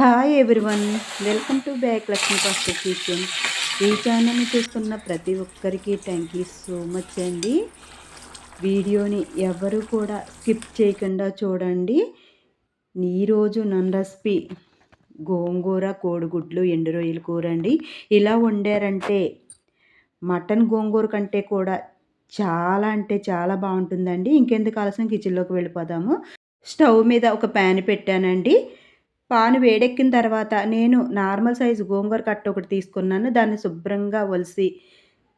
Hi everyone welcome to back Lakshmi pastor kitchen ఈ ఛానల్ని చూస్తున్న ప్రతి ఒక్కరికి థ్యాంక్ యూ సో మచ్ అండి. వీడియోని ఎవరు కూడా స్కిప్ చేయకుండా చూడండి. ఈరోజు నన్ రెసిపీ గోంగూర కోడిగుడ్లు ఎండు రొయ్యలు కూర అండి. ఇలా వండారంటే మటన్ గోంగూర కంటే కూడా చాలా అంటే చాలా బాగుంటుందండి. ఇంకెందుకు ఆలస్యం? కిచెన్లోకి వెళ్ళిపోదాము. స్టవ్ మీద ఒక ప్యాన్ పెట్టానండి. పాను వేడెక్కిన తర్వాత నేను నార్మల్ సైజు గోంగూర కట్ట ఒకటి తీసుకున్నాను. దాన్ని శుభ్రంగా ఒలిసి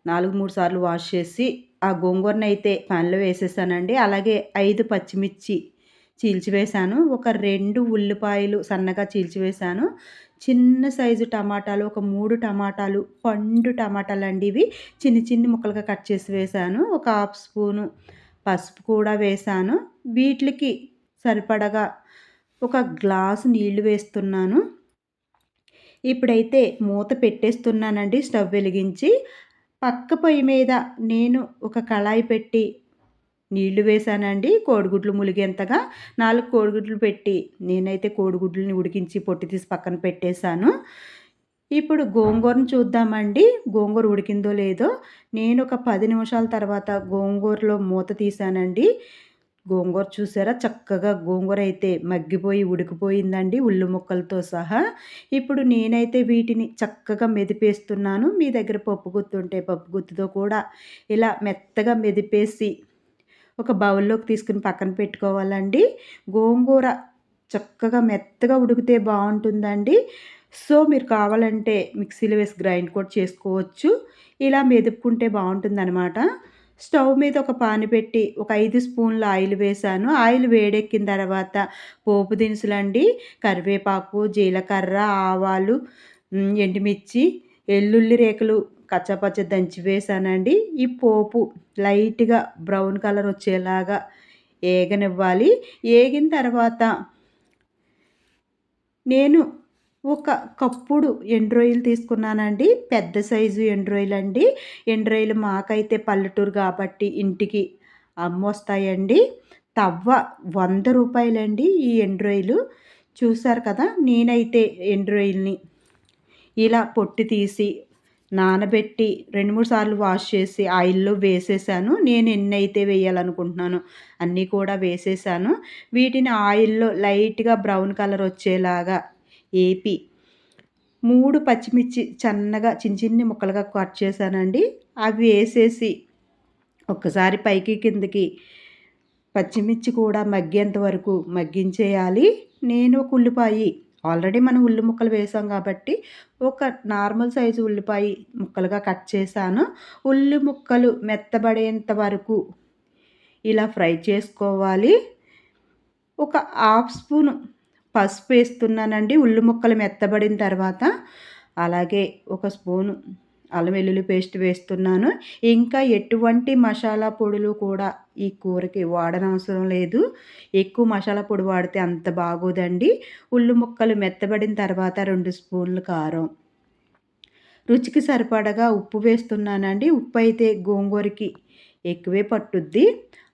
నాలుగు మూడు సార్లు వాష్ చేసి ఆ గోంగూరను అయితే పాన్లో వేసేసానండి. అలాగే ఐదు పచ్చిమిర్చి చీల్చివేశాను ఒక రెండు ఉల్లిపాయలు సన్నగా చీల్చివేశాను చిన్న సైజు టమాటాలు ఒక మూడు టమాటాలు పండు టమాటాలు అండి ఇవి. చిన్న చిన్న ముక్కలుగా కట్ చేసి వేశాను ఒక హాఫ్ స్పూను పసుపు కూడా వేశాను వీటికి సరిపడగా ఒక గ్లాసు నీళ్ళు వేస్తున్నాను. ఇప్పుడైతే మూత పెట్టేస్తున్నానండి స్టవ్ వెలిగించి. పక్క పొయ్యి మీద నేను ఒక కళాయి పెట్టి నీళ్ళు వేసానండి కోడిగుడ్లు ములిగేంతగా నాలుగు కోడిగుడ్లు పెట్టి నేనైతే కోడిగుడ్లని ఉడికించి పొట్టి తీసి పక్కన పెట్టేశాను. ఇప్పుడు గోంగూరను చూద్దామండి. గోంగూర ఉడికిందో లేదో నేను ఒక పది నిమిషాల తర్వాత గోంగూరలో మూత తీసానండి గోంగూర చూసారా? చక్కగా గోంగూర అయితే మగ్గిపోయి ఉడికిపోయిందండి ఉల్లు ముక్కలతో సహా. ఇప్పుడు నేనైతే వీటిని చక్కగా మెదిపేస్తున్నాను. మీ దగ్గర పప్పు గుత్తి ఉంటే పప్పు గుత్తితో కూడా ఇలా మెత్తగా మెదిపేసి ఒక బౌల్లోకి తీసుకుని పక్కన పెట్టుకోవాలండి. గోంగూర చక్కగా మెత్తగా ఉడికితే బాగుంటుందండి. సో మీరు కావాలంటే మిక్సీలో వేసి గ్రైండ్ కూడా చేసుకోవచ్చు. ఇలా మెదుపుకుంటే బాగుంటుందన్నమాట. స్టవ్ మీద ఒక పాను పెట్టి ఒక ఐదు స్పూన్ల ఆయిల్ వేసాను ఆయిల్ వేడెక్కిన తర్వాత పోపు దినుసులు అండి కరివేపాకు జీలకర్ర ఆవాలు ఎండుమిర్చి ఎల్లుల్లి రేకులు కచ్చపచ్చ దంచి వేసానండి ఈ పోపు లైట్గా బ్రౌన్ కలర్ వచ్చేలాగా ఏగనివ్వాలి. ఏగిన తర్వాత నేను ఒక కప్పుడు ఎండ్రోయిల్ తీసుకున్నానండి. పెద్ద సైజు ఎండ్రోయిల్ అండి. ఎండ్రోయిల్ మాకైతే పల్లెటూరు కాబట్టి ఇంటికి అమ్మొస్తాయండి. తవ్వ వంద రూపాయలండి ఈ ఎండ్రాయిలు. చూసారు కదా నేనైతే ఎండ్రాయిల్ని ఇలా పొట్టి తీసి నానబెట్టి రెండు మూడు సార్లు వాష్ చేసి ఆయిల్లో వేసేసాను. నేను ఎన్ని అయితే వేయాలనుకుంటున్నాను అన్నీ కూడా వేసేసాను. వీటిని ఆయిల్లో లైట్గా బ్రౌన్ కలర్ వచ్చేలాగా ఏపీ. మూడు పచ్చిమిర్చి సన్నగా చిన్న చిన్ని ముక్కలుగా కట్ చేశానండి. అవి వేసేసి ఒక్కసారి పైకి కిందకి పచ్చిమిర్చి కూడా మగ్గేంత వరకు మగ్గించేయాలి. నేను ఒక ఉల్లిపాయ ఆల్రెడీ మనం ఉల్లి ముక్కలు వేసాం కాబట్టి ఒక నార్మల్ సైజు ఉల్లిపాయ ముక్కలుగా కట్ చేశాను. ఉల్లి ముక్కలు మెత్తబడేంత వరకు ఇలా ఫ్రై చేసుకోవాలి. ఒక హాఫ్ స్పూను పసుపు వేస్తున్నానండి ఉల్లి ముక్కలు మెత్తబడిన తర్వాత అలాగే ఒక స్పూను అల్లం వెల్లుల్లి పేస్ట్ వేస్తున్నాను. ఇంకా ఎటువంటి మసాలా పొడులు కూడా ఈ కూరకి వాడనవసరం లేదు. ఎక్కువ మసాలా పొడి వాడితే అంత బాగోదండి. ఉల్లి ముక్కలు మెత్తబడిన తర్వాత రెండు స్పూన్లు కారం. రుచికి సరిపడగా ఉప్పు వేస్తున్నానండి. ఉప్పు అయితే గోంగూరకి ఎక్కువే పట్టుద్ది.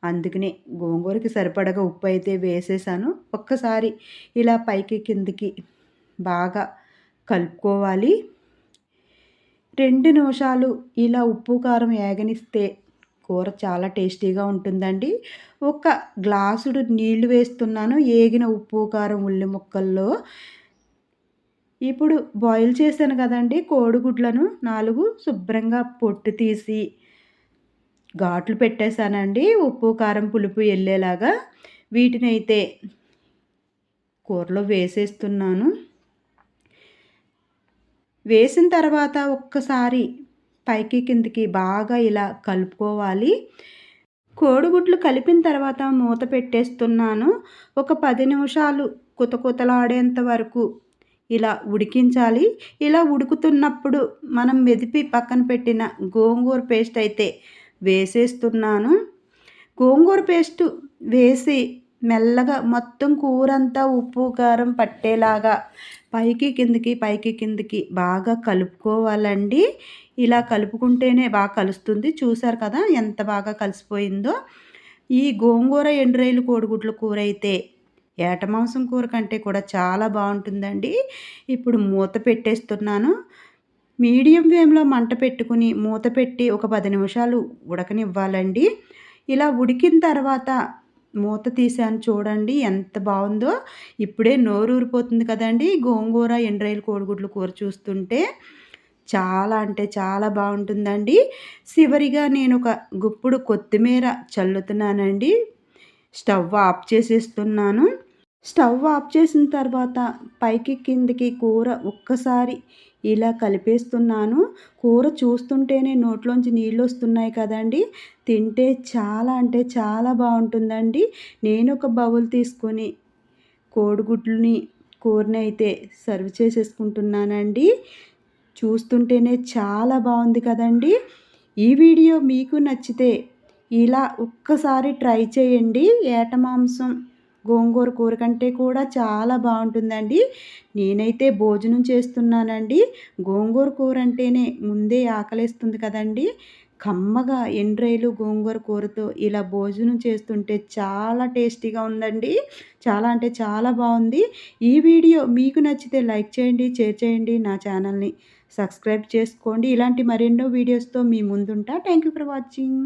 అందుకనే గోంగూరకి సరిపడగా ఉప్పు అయితే వేసేసాను. ఒక్కసారి ఇలా పైకి కిందికి బాగా కలుపుకోవాలి. రెండు నిమిషాలు ఇలా ఉప్పు కారం ఏగనిస్తే కూర చాలా టేస్టీగా ఉంటుందండి. ఒక గ్లాసుడు నీళ్ళు వేస్తున్నాను ఏగిన ఉప్పు కారం ఉల్లి ముక్కల్లో. ఇప్పుడు బాయిల్ చేశాను కదండి కోడిగుడ్లను నాలుగు శుభ్రంగా పొట్టు తీసి ఘాట్లు పెట్టేశానండి. ఉప్పు కారం పులుపు వెళ్ళేలాగా వీటిని అయితే కూరలో వేసేస్తున్నాను. వేసిన తర్వాత ఒక్కసారి పైకి కిందికి బాగా ఇలా కలుపుకోవాలి. కోడిగుడ్లు కలిపిన తర్వాత మూత పెట్టేస్తున్నాను. ఒక పది నిమిషాలు కుతకుతలాడేంత వరకు ఇలా ఉడికించాలి. ఇలా ఉడుకుతున్నప్పుడు మనం మెదిపి పక్కన పెట్టిన గోంగూర పేస్ట్ అయితే వేసేస్తున్నాను. గోంగూర పేస్ట్ వేసి మెల్లగా మొత్తం కూరంతా ఉప్పు కారం పట్టేలాగా పైకి కిందికి పైకి కిందికి బాగా కలుపుకోవాలండి. ఇలా కలుపుకుంటేనే బాగా కలుస్తుంది. చూసారు కదా ఎంత బాగా కలిసిపోయిందో. ఈ గోంగూర ఎండ్రాయిలు కోడిగుడ్ల కూర అయితే ఏట మాంసం కూర కంటే కూడా చాలా బాగుంటుందండి. ఇప్పుడు మూత పెట్టేస్తున్నాను. మీడియం ఫ్లేమ్లో మంట పెట్టుకుని మూత పెట్టి ఒక పది నిమిషాలు ఉడకనివ్వాలండి. ఇలా ఉడికిన తర్వాత మూత తీశాను చూడండి ఎంత బాగుందో. ఇప్పుడే నోరు ఊరిపోతుంది కదండి. గోంగూర ఎండ్రాయిలు కోడిగుడ్లు కూర చూస్తుంటే చాలా అంటే చాలా బాగుంటుందండి. చివరిగా నేను ఒక గుప్పుడు కొత్తిమీర చల్లుతున్నానండి. స్టవ్ ఆఫ్ చేసేస్తున్నాను. స్టవ్ ఆఫ్ చేసిన తర్వాత పైకి కిందికి కూర ఒక్కసారి ఇలా కలిపేస్తున్నాను. కూర చూస్తుంటేనే నోట్లోంచి నీళ్ళు వస్తున్నాయి కదండి. తింటే చాలా అంటే చాలా బాగుంటుందండి. నేను ఒక బౌల్ తీసుకొని కోడిగుడ్లని కూరని అయితే సర్వ్ చేసేసుకుంటున్నానండి. చూస్తుంటేనే చాలా బాగుంది కదండి. ఈ వీడియో మీకు నచ్చితే ఇలా ఒక్కసారి ట్రై చేయండి. ఏట మాంసం. గోంగూర కూర కంటే కూడా చాలా బాగుంటుందండి. నేనైతే భోజనం చేస్తున్నానండి. గోంగూర కూర అంటేనే ముందే ఆకలిస్తుంది కదండి. కమ్మగా ఎండ్రాయిలు గోంగూర కూరతో ఇలా భోజనం చేస్తుంటే చాలా టేస్టీగా ఉందండి. చాలా అంటే చాలా బాగుంది. ఈ వీడియో మీకు నచ్చితే లైక్ చేయండి షేర్ చేయండి నా ఛానల్ని సబ్స్క్రైబ్ చేసుకోండి. ఇలాంటి మరెన్నో వీడియోస్తో మీ ముందుంటా. Thank you for watching.